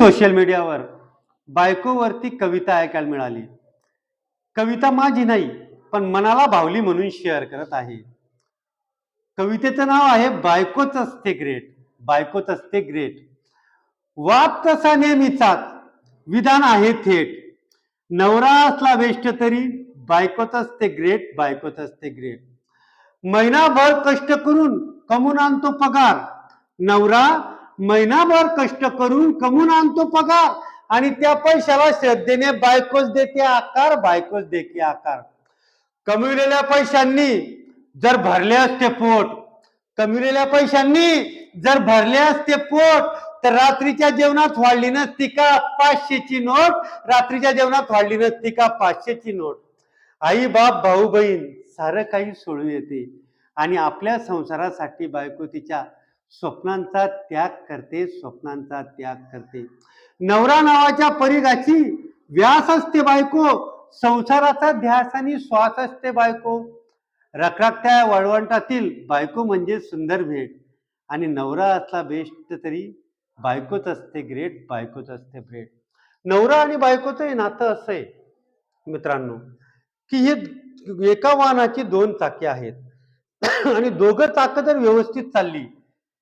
Social मीडियावर बायकोवरती कविता ऐकायला मिळाली. कविता माझी नाही पण मनाला भावली म्हणून शेअर करत आहे. कवितेचं नाव आहे बायकोच असते ग्रेट बायकोच असते ग्रेट वाद तसा नेहमीचाच विधान आहे थेट. नवरा असला वेष्ट तरी बायकोच असते ग्रेट बायकोच असते ग्रेट महिनाभर कष्ट करून कमून आणतो पगार. नवरा महिनाभर कष्ट करून कमवून आणतो पगार. आणि त्या पैशाला श्रद्धेने बायकोच देते आकार बायकोच देते आकार. कमविलेल्या पैशांनी जर भरले असते पोट कमविलेल्या पैशांनी जर भरले असते पोट तर रात्रीच्या जेवणात वाढली नसती का पाचशेची नोट? रात्रीच्या जेवणात वाढली नसती का पाचशेची नोट? आई बाप भाऊ बहीण सारं काही सोडून येते आणि आपल्या संसारासाठी बायको तिच्या स्वप्नांचा त्याग करते स्वप्नांचा त्याग करते. नवरा नावाच्या परिघाची व्यास असते बायको संसाराचा ध्यास आणि श्वास असते बायको. रखरखत्या वळवंटातील बायको म्हणजे सुंदर भेट. आणि नवरा असला बेस्ट तरी बायकोच असते ग्रेट बायकोच असते ग्रेट नवरा आणि बायकोचं हे नातं असं आहे मित्रांनो की हे एका वाहनाची दोन चाके आहेत. आणि दोघं चाकं जर व्यवस्थित चालली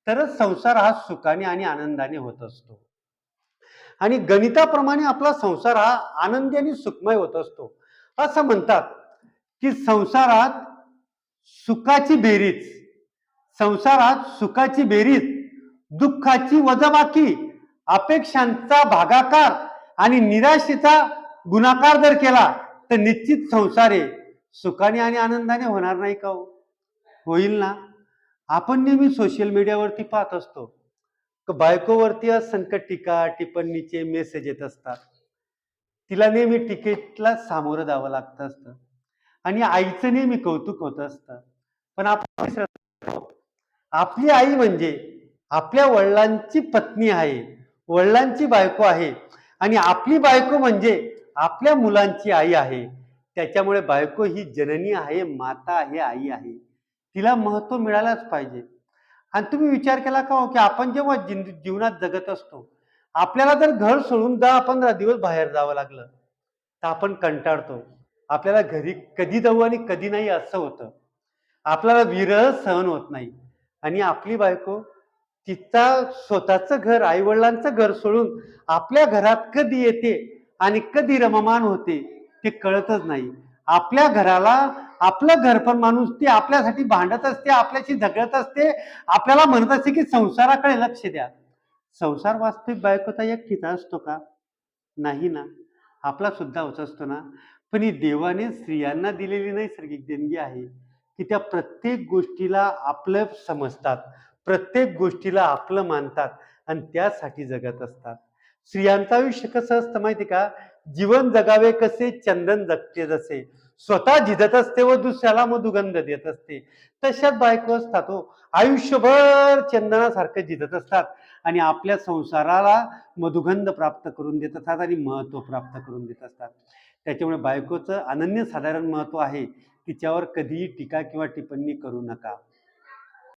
तरच संसार हा सुखाने आणि आनंदाने होत असतो. आणि गणिताप्रमाणे आपला संसार हा आनंदी आणि सुखमय होत असतो. असं म्हणतात की संसारात सुखाची बेरीज संसारात सुखाची बेरीज दुःखाची वजाबाकी अपेक्षांचा भागाकार आणि निराशेचा गुणाकार जर केला तर निश्चित संसार आहे सुखाने आणि आनंदाने होणार नाही का हो? होईल ना? आपण नेहमी सोशल मीडियावरती पाहत असतो. क बायकोवरती संकट टीका टिप्पणीचे मेसेज येत असतात. तिला नेहमी टिकेटला सामोरं जावं लागत असतं. आणि आईचं नेहमी कौतुक होत असतं. पण आपण आपली आई म्हणजे आपल्या वडिलांची पत्नी आहे वडिलांची बायको आहे आणि आपली बायको म्हणजे आपल्या मुलांची आई आहे. त्याच्यामुळे बायको ही जननी आहे माता आहे आई आहे. तिला महत्त्व मिळायलाच पाहिजे. आणि तुम्ही विचार केला का हो की आपण जेव्हा जिंद जीवनात जगत असतो आपल्याला जर घर सोडून दहा पंधरा दिवस बाहेर जावं लागलं तर आपण कंटाळतो. आपल्याला घरी कधी जाऊ आणि कधी नाही असं होतं. आपल्याला विरह सहन होत नाही. आणि आपली बायको तिचा स्वतःचं घर आईवडिलांचं घर सोडून आपल्या घरात कधी येते आणि कधी रममान होते ते कळतच नाही. आपल्या घराला आपलं घर पण माणूस ती आपल्यासाठी भांडत असते आपल्याशी झगडत असते. आपल्याला म्हणत असते की संसाराकडे लक्ष द्या. संसार वास्तविक बायकोचा एकटीचा असतो का? नाही ना. आपला सुद्धा होत असतो ना. पण ही देवाने स्त्रियांना दिलेली नैसर्गिक देणगी आहे की त्या प्रत्येक गोष्टीला आपलं समजतात प्रत्येक गोष्टीला आपलं मानतात आणि त्यासाठी जगत असतात. स्त्रियांचं आयुष्य कसं असतं माहिती का? जीवन जगावे कसे चंदन जगते जसे. स्वतः झिजत असते व दुसऱ्याला मधुगंध देत असते. तशाच बायको असतात हो. आयुष्यभर चंदनासारखं झिजत असतात आणि आपल्या संसाराला मधुगंध प्राप्त करून देत असतात आणि महत्त्व प्राप्त करून देत असतात. त्याच्यामुळे बायकोचं अनन्यसाधारण महत्त्व आहे. तिच्यावर कधीही टीका किंवा टिप्पणी करू नका.